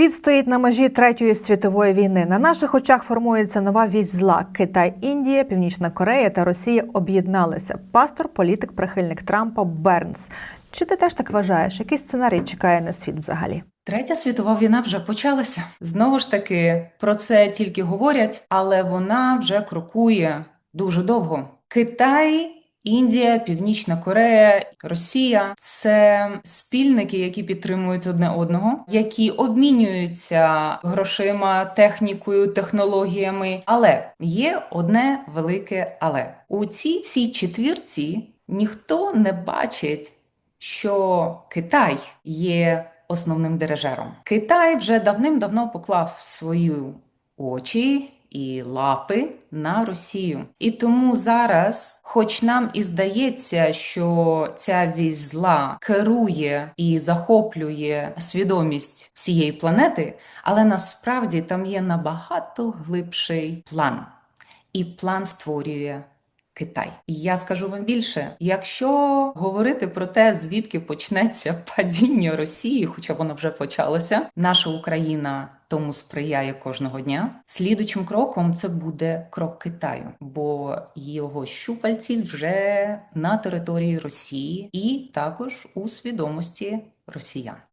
Світ стоїть на межі третьої світової війни. На наших очах формується нова вісь зла. Китай, Індія, Північна Корея та Росія об'єдналися. Пастор, політик, прихильник Трампа Бернс. Чи ти теж так вважаєш? Який сценарій чекає на світ взагалі? Третя світова війна вже почалася. Знову ж таки, про це тільки говорять, але вона вже крокує дуже довго. Китай, Індія, Північна Корея, Росія це спільники, які підтримують одне одного, які обмінюються грошима, технікою, технологіями. Але є одне велике але у цій всій четвірці ніхто не бачить що Китай є основним дирижером. Китай вже давним-давно поклав свої очі і лапи на Росію. І тому зараз, хоч нам і здається, що ця вісь зла керує і захоплює свідомість всієї планети, але насправді там є набагато глибший план. І план створює Китай. І я скажу вам більше: якщо говорити про те, звідки почнеться падіння Росії, хоча воно вже почалося, наша Україна тому сприяє кожного дня. Слідучим кроком це буде крок Китаю, бо його щупальці вже на території Росії і також у свідомості росіян.